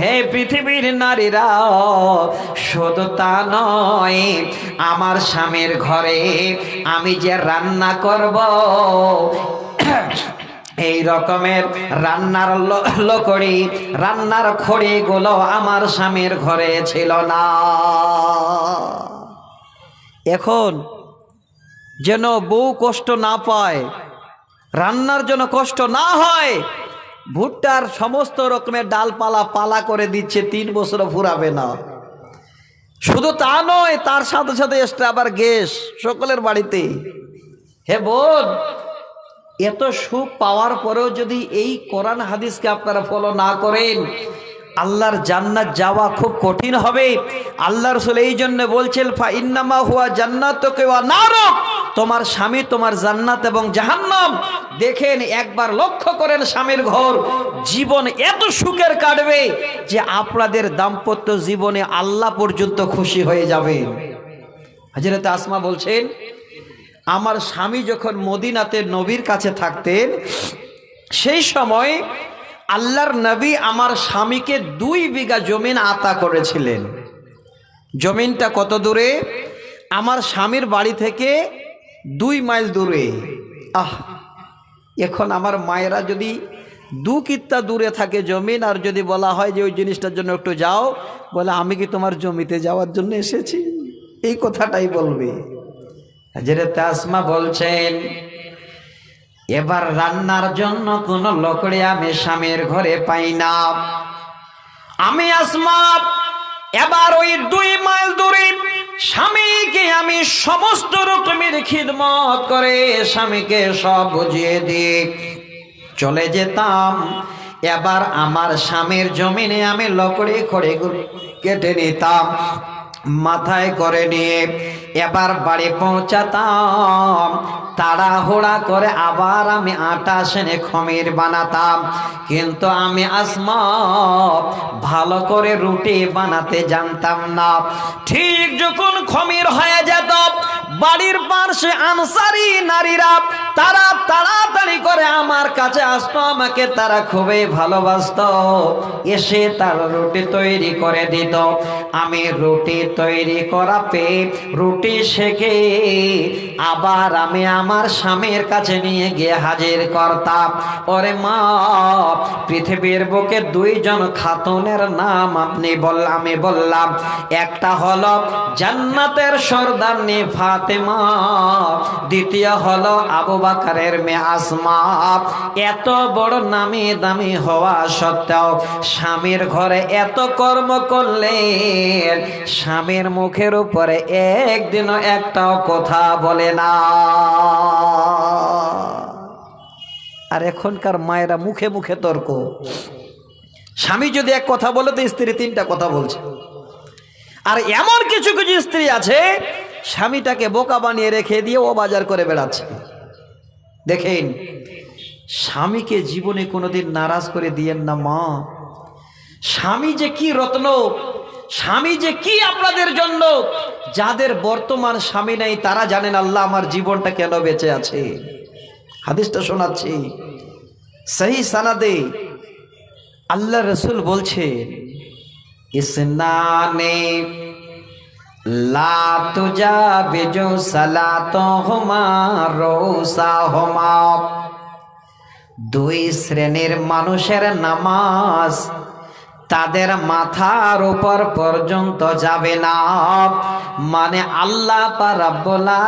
হে পৃথিবীর নারীরা, শুধু তা নয়, আমার স্বামীর ঘরে আমি যে রান্না করব, এই রকমের রান্নার লকড়ি, রান্নার খড়িগুলো আমার স্বামীর ঘরে ছিল না। এখন যেন বউ কষ্ট না পায়, রান্নার জন্য কষ্ট না হয় ভুট্টার সমস্ত রকমের ডালপালা পালা করে দিচ্ছে, তিন বছর ফুরাবে না। শুধু তা নয়, তার সাথে সাথে এসছে আবার গ্যাস সকলের বাড়িতে। হে বোন, এত সুখ পাওয়ার পরেও যদি এই কোরআন হাদিসকে আপনারা ফলো না করেন, আল্লাহর জান্নাত যাওয়া খুব কঠিন হবে। আল্লাহ রসুল এই জন্য বলছেন, ফা ইন্নামা হুয়া জান্নাত কেওয়া নারক। তোমার স্বামী তোমার জান্নাত এবং জাহান্নাম দেখেন, একবার লক্ষ্য করেন স্বামীর ঘর, জীবন এত সুখের কাটবে যে আপনাদের দাম্পত্য জীবনে আল্লাহ পর্যন্ত খুশি হয়ে যাবেন। হাজরত আসমা বলছেন, আমার স্বামী যখন মদিনাতে নবীর কাছে থাকতেন, সেই সময় আল্লাহর নবী আমার স্বামীকে দুই বিঘা জমিন আতা করেছিলেন। জমিনটা কত দূরে? আমার স্বামীর বাড়ি থেকে দুই মাইল দূরে। আহ, এখন আমার মায়েরা যদি দু কিত্তা দূরে থাকে জমিন, আর যদি বলা হয় যে ওই জিনিসটার জন্য একটু যাও, বলে, আমি কি তোমার জমিতে যাওয়ার জন্য এসেছি? এই কথাটাই বলবে। হাজরত আসমা বলছেন, এবার রান্নার জন্য কোন লকড়ি আমি স্বামীর ঘরে পাই না। আমি আসমা এবার ওই দুই মাইল দূরে স্বামীকে আমি সমস্ত রকমের খিদমত করে স্বামীকে সব বুঝিয়ে দিয়ে চলে যেতাম। এবার আমার স্বামীর জমিনে আমি লকড়ি খড়ে কেটে নিতাম। মাথায় করে নিয়ে এবার বাড়ি পৌঁছাতাম। তাড়াহুড়া করে আবার আমি আটা সেনে খমির বানাতাম। কিন্তু আমি আসমা ভালো করে রুটি বানাতে জানতাম না। ঠিক যখন খমির হয়ে যেত বাড়ির পাশে আনসারি নারীরা, তারা তাড়াতাড়ি করে আমার কাছে আসতো, আমাকে তারা খুবই ভালোবাসত। এসে তার রুটি তৈরি করে দিত। আমি রুটি তৈরি করা পেয়ে রুটি শেখে, আবার আমি আমার স্বামীর কাছে নিয়ে গিয়ে হাজির করতাম। ওরে মা, পৃথিবীর বুকে দুইজন খাতুনের নাম আপনি বল, আমি বললাম, একটা হলো জান্নাতের সর্দারনি ফাতেমা। দ্বিতীয় হলো আবু বাকারের মেয়ে এত বড় নামি দামি হওয়া সত্ত্বেও স্বামীর ঘরে এত কর্ম করলেন, স্বামীর মুখের উপরে একদিনও একটাও কথা বলে না। আর এখনকার মায়েরা মুখে মুখে তর্ক। স্বামী যদি এক কথা বলে, তো স্ত্রী তিনটা কথা বলছে। আর এমন কিছু কিছু স্ত্রী আছে স্বামীটাকে বোকা বানিয়ে রেখে দিয়ে ও বাজার করে বেড়াচ্ছে। দেখেন, স্বামীকে জীবনে কোনোদিন নারাজ করে দিয়েন না মা। স্বামী যে কি রত্ন, স্বামী যে কি আপনাদের জন্য, যাদের বর্তমান স্বামী নাই তারা জানেন আল্লাহ আমার জীবনটা কেন বেঁচে আছে। হাদিসটা শোনাচ্ছি। সেই সানাদে আল্লাহ রসুল বলছেন, ইসনানে বেজো দুই শ্রেণির মানুষের নামাজ তাদের মাথার উপর পর্যন্ত যাবে না। মানে আল্লাহ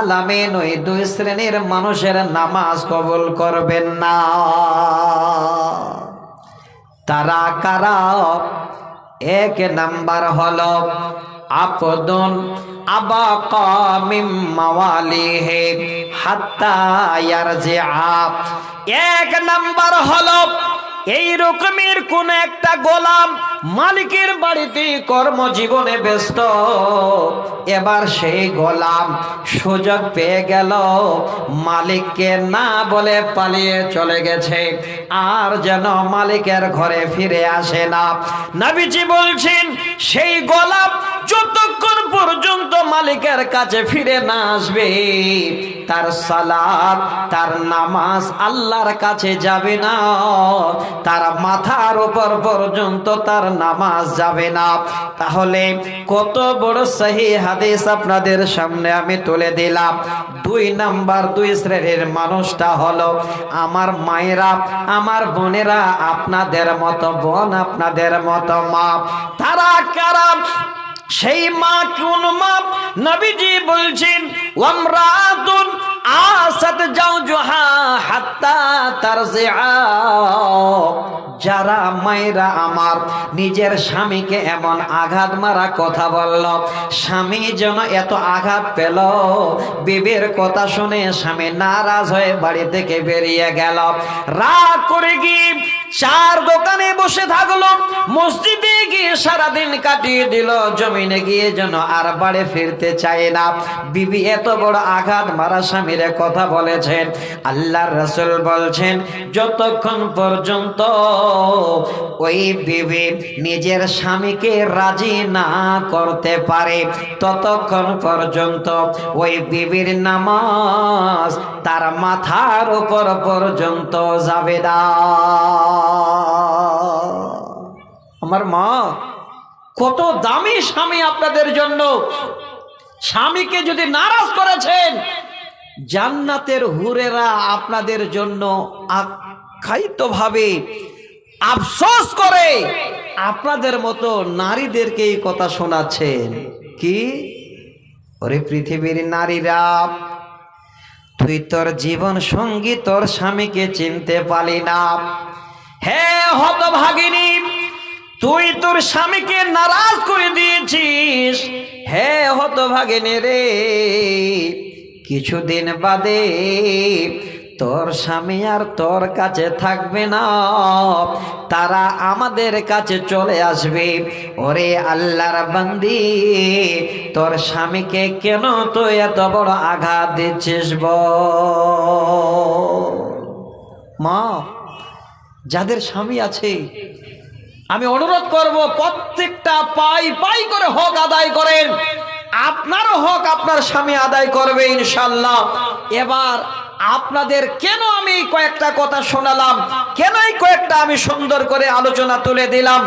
আলামিন ওই দুই শ্রেণির মানুষের নামাজ কবুল করবেন না। তারা কারা? এক নাম্বার হলো আপদন আবাকা মিম মাওয়ালিহি হাত্তা ইয়ারজিআ। এক নাম্বার হলো, এই রকমের কোন একটা গোলাম মালিকের বাড়িতে কর্মজীবনে ব্যস্ত। এবার সেই গোলাম সুযোগ পেয়ে গেল, মালিককে না বলে পালিয়ে চলে গেছে। আর যেন মালিকের ঘরে ফিরে আসে না। নাবিজি বলছেন, সেই গোলাম যতক্ষণ পর্যন্ত মালিকের কাছে ফিরে না আসবে, তার সালাদ তার নামাজ আল্লাহর কাছে যাবে না, তার মাথার উপর পর্যন্ত তার নামাজ যাবে না। তাহলে কত বড় সহি হাদিস আপনাদের সামনে আমি তুলে দিলাম। দুই নাম্বার, দুই শ্রেণির মানুষটা হলো আমার মায়েরা, আমার বোনেরা, আপনাদের মতো বোন, আপনাদের মতো মা। তারা কারা? সেই মা কোন মা নবীজি বলছেন হাত্তা যারা মায়েরা আমার নিজের স্বামীকে এমন আঘাত মারা কথা বলল, স্বামী যেন এত আঘাত পেল, বিবের কথা শুনে স্বামী নারাজ হয়ে বাড়ি থেকে বেরিয়ে গেল। রাগ করে গিয়ে চার দোকানে বসে থাকল, মসজিদে গিয়ে সারাদিন কাটিয়ে দিল। জমিনে গিয়ে যেন আর বাড়ি ফিরতে চায় না। বিবি এত বড় আঘাত মারা স্বামীর কথা বলেছেন। আল্লাহর রসুল বলছেন, যতক্ষণ পর্যন্ত ওই বিবি নিজের স্বামীকে রাজি না করতে পারে, ততক্ষণ পর্যন্ত ওই বিবির নামাজ তার মাথার উপর পর্যন্ত যাবে না। আমার মা, কত দামি স্বামী আপনাদের জন্য। স্বামীকে যদি নারাজ করেছেন, জান্নাতের হুরেরা আপনাদের জন্য আখ্যায়িত ভাবে আফসোস করে আপনাদের মতো নারীদেরকে এই কথা শোনাচ্ছেন। কি? ওরে পৃথিবীর নারীরা, তুই তোর জীবন সঙ্গী তোর স্বামীকে চিনতে পালি না। হে হতভাগিনী তুই তোর স্বামীকে নারাজ করে দিয়েছিস। হে হতভাগিনী রে, কিছুদিন বাদে তোর স্বামী আর তোর কাছে থাকবে না। তারা আমাদের কাছে চলে আসবে। ওরে আল্লাহর বান্দি, তোর স্বামীকে কেন তো এত বড় আঘাত দিচ্ছিস বল? মা, যাদের স্বামী আছে আমি অনুরোধ করব, প্রত্যেকটা পাই পাই করে হক আদায় করেন। আপনারও হক আপনার স্বামী আদায় করবে ইনশাল্লাহ এবার আপনাদের কেন আমি কয়েকটা কথা শোনালাম? কেন এই কয়েকটা আমি সুন্দর করে আলোচনা তুলে দিলাম?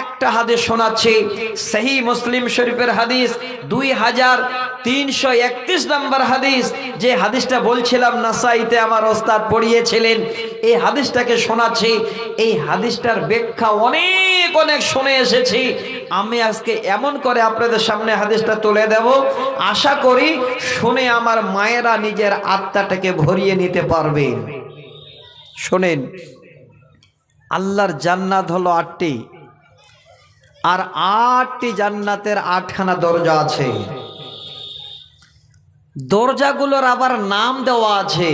একটা হাদিস শোনাচ্ছি সেই মুসলিম শরীফের হাদিস, দুই হাজার তিনশো একত্রিশ নম্বর হাদিস, যে হাদিসটা বলছিলাম নাসাইতে আমার ওস্তাদ পড়িয়েছিলেন, এই হাদিসটাকে শোনাচ্ছি, এই হাদিসটার ব্যাখ্যা অনেক অনেক শুনে এসেছি। আমি আজকে এমন করে আপনাদের সামনে হাদিসটা তুলে দেব। আশা করি শুনে আমার মায়েরা নিজের আত্মাটাকে ভরিয়ে নিতে পারবেন শোনেন, আল্লাহর জান্নাত হলো আটটি। আর আটটি জান্নাতের আটখানা দরজা আছে। দরজাগুলোর আবার নাম দেওয়া আছে।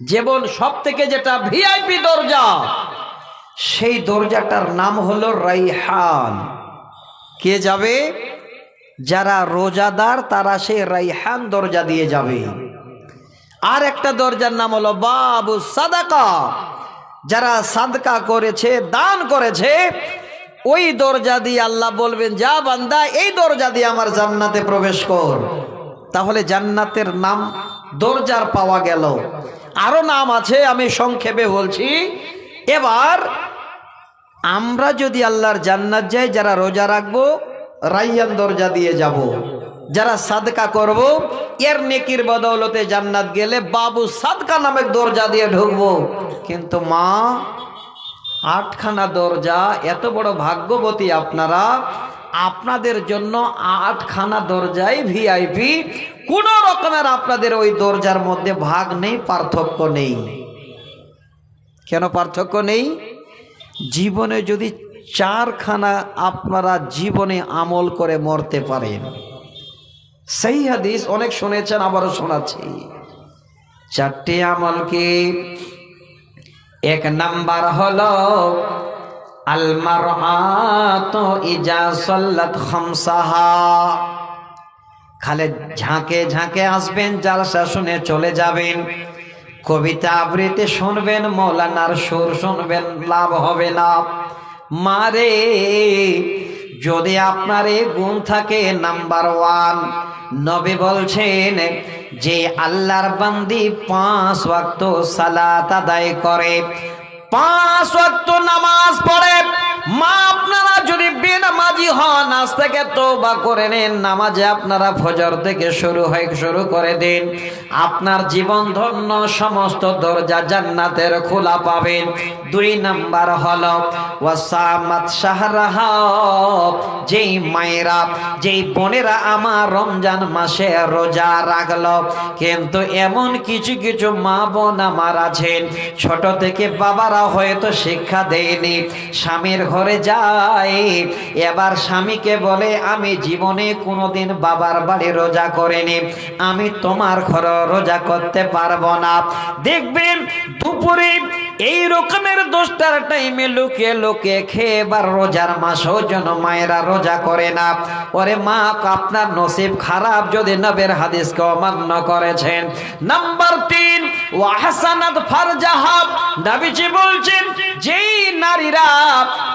যেমন সব থেকে যেটা ভিআইপি দরজা সেই দরজাটার নাম হলো রাইহান। কে যাবে? যারা রোজাদার, তারা সেই রাইহান দরজা দিয়ে যাবে। আর একটা দরজার নাম হলো বাবু সাদাকা। যারা সাদকা করেছে, দান করেছে, ওই দরজা দিয়ে আল্লাহ বলবেন, যা বান্দা, এই দরজা দিয়ে আমার জান্নাতে প্রবেশ কর। তাহলে জান্নাতের নাম দরজার পাওয়া গেল। আরও নাম আছে, আমি সংক্ষেপে বলছি। এবার আমরা যদি আল্লাহর জান্নাত যাই, যারা রোজা রাখব, রাইয়ান দরজা দিয়ে যাব। যারা সাদকা করব, এর নেকির বদৌলতে জান্নাত গেলে বাবু সাদকা নামের দরজা দিয়ে ঢুকবো। কিন্তু মা, আটখানা দরজা, এত বড় ভাগ্যবতী আপনারা, আপনাদের জন্য আটখানা দরজাই ভিআইপি। কোন রকমের আপনাদের ওই দরজার মধ্যে ভাগ নেই, পার্থক্য নেই। কেন পার্থক্য নেই? জীবনে যদি চারখানা আপনারা জীবনে আমল করে মরতে পারেন। সেই হাদিস অনেক শুনেছেন, আবারও শোনাচ্ছি। চারটি আমল কি? এক নাম্বার হল আলমার খালে ঝাঁকে ঝাঁকে আসবেন, জালসা শুনে চলে যাবেন। কবিতা আবৃত্তি শুনবেন, মৌলানার সুর শুনবেন, লাভ হবে না। মারে যদি আপনার এই গুণ থাকে, নাম্বার ওয়ান, নবী বলছেন যে আল্লাহর বান্দি পাঁচ ওয়াক্ত সালাত আদায় করে। পাঁচ ওয়াক্ত নামাজ পড়ে মা, আপনারা যদি বেনামাজি হন, আজ থেকে তওবা করে নেন, নামাজে আপনারা ফজর থেকে শুরু হয় শুরু করে দিন। আপনার জীবন ধন্য সমস্ত দরজা জান্নাতের খোলা পাবেন। দুই নাম্বার হলো, ওয়াসামাত শাহরাহা, যেই মায়েরা, যেই বোনেরা আমার রমজান মাসে রোজা রাখল। কিন্তু এমন কিছু কিছু মা বোন আমার আছেন, ছোট থেকে বাবারা হয়তো শিক্ষা দেয়নি, স্বামীর ঘরে যায় এবার স্বামীকে বলে, আমি জীবনে কোনোদিন বাবার বাড়ি রোজা করিনি। আমি তোমার ঘর রোজা করতে পারব না। দেখবেন দুপুরে এই রকমের দশটার টাইমে লুকে লুকে খেয়ে এবার রোজার মাসও যেন মায়েরা রোজা করে না। ওরে মা, আপনার নসিব খারাপ যদি নবের হাদিসকে অমান্য করেছেন। নাম্বার তিন ওয়াহাসানাত ফারজাহাব নবীজি বলছেন যেই নারীরা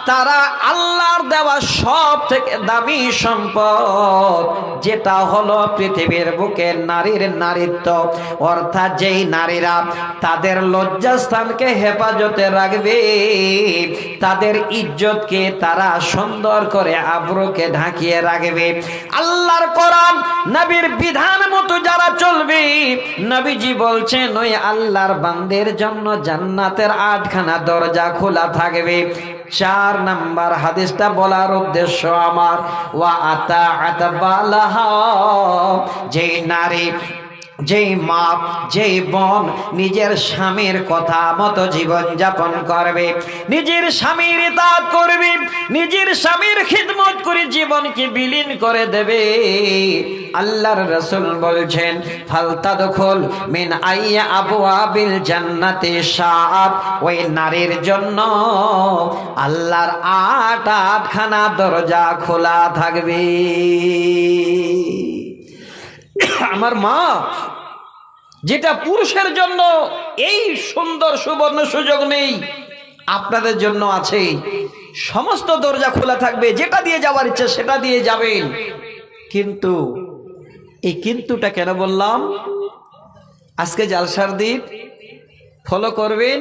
তারা আল্লাহর দেওয়া সব থেকে দামি সম্পদ, যেটা হলো পৃথিবীর বুকে নারীর নারীত্ব। অর্থাৎ যেই নারীরা তাদের লজ্জাস্থানকে হেফাজতে রাখবে, তাদের ইজ্জতকে তারা সুন্দর করে আব্রুকে ঢাকিয়ে রাখবে। আল্লাহর কোরআন নবীর বিধান মতো যারা চলবে, নবীজি বলছেন, ওই আল্লাহর বান্দের জন্য জান্নাতের আটখানা দরজা খোলা থাকবে। চার নাম্বার হাদিসটা বলার উদ্দেশ্য আমার। ওয়া আতা আতাবালাহা যেই নারী যেই মা যেই বোন নিজের স্বামীর কথা মতো জীবন যাপন করবে। নিজের স্বামীর তাঁত করবে, নিজের স্বামীর খিদমত করে জীবনকে বিলীন করে দেবে। আল্লাহর রসুল বলছেন ফালতা দখল মিন আইয়া আবু আবিল জান্নাতে সাত ওই নারীর জন্য আল্লাহর আট আটখানা দরজা খোলা থাকবে। আমার মা, যেটা পুরুষের জন্য এই সুন্দর সুবর্ণ সুযোগ নেই, আপনাদের জন্য আছে। সমস্ত দরজা খোলা থাকবে, যেটা দিয়ে যাওয়ার ইচ্ছা সেটা দিয়ে যাবেন। কিন্তু এই কিন্তুটা কেন বললাম? আজকে জালসার দিন ফলো করবেন,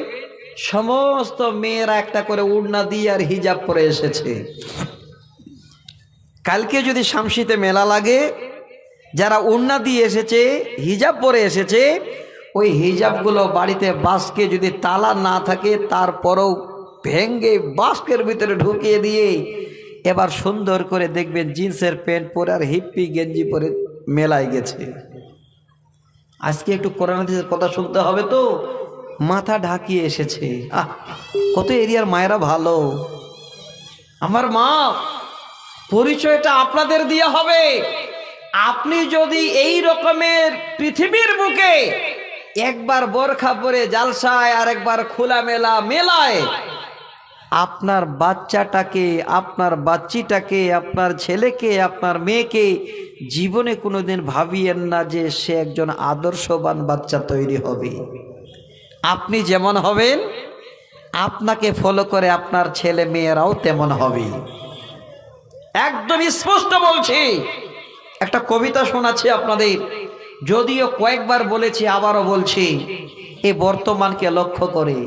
সমস্ত মেয়েরা একটা করে উড়না দিয়ে আর হিজাব পরে এসেছে। কালকে যদি শামসিতে মেলা লাগে যারা উন্না দিয়ে এসেছে, হিজাব পরে এসেছে, ওই হিজাবগুলো বাড়িতে বাসকে যদি তালা না থাকে, তারপরেও ভেঙ্গে বাস্কের ভিতরে ঢুকিয়ে দিয়ে এবার সুন্দর করে দেখবেন জিন্সের প্যান্ট পরে আর হিপ্পি গেঞ্জি পরে মেলায় গেছে। আজকে একটু কোরআন কথা শুনতে হবে তো? মাথা ঢাকিয়ে এসেছে। আহ, কত এরিয়ার মায়েরা ভালো। আমার মা, পরিচয়টা আপনাদের দিয়ে হবে। আপনি যদি এই রকমের পৃথিবীর বুকে একবার বোরখা পরে জালসায় আর একবার খোলা মেলা মেলায় আপনার বাচ্চাটাকে, আপনার বাচ্চিটাকে, আপনার ছেলেকে, আপনার মেয়েকে জীবনে কোনোদিন ভাবিয়েন না যে সে একজন আদর্শবান বাচ্চা তৈরি হবে। আপনি যেমন হবেন, আপনাকে ফলো করে আপনার ছেলে মেয়েরাও তেমন হবে। একদম স্পষ্ট বলছি একটা কবিতা শোনাচ্ছি আপনাদের। যদিও কয়েকবার বলেছি আবারও বলছি এ বর্তমানকে লক্ষ্য করে।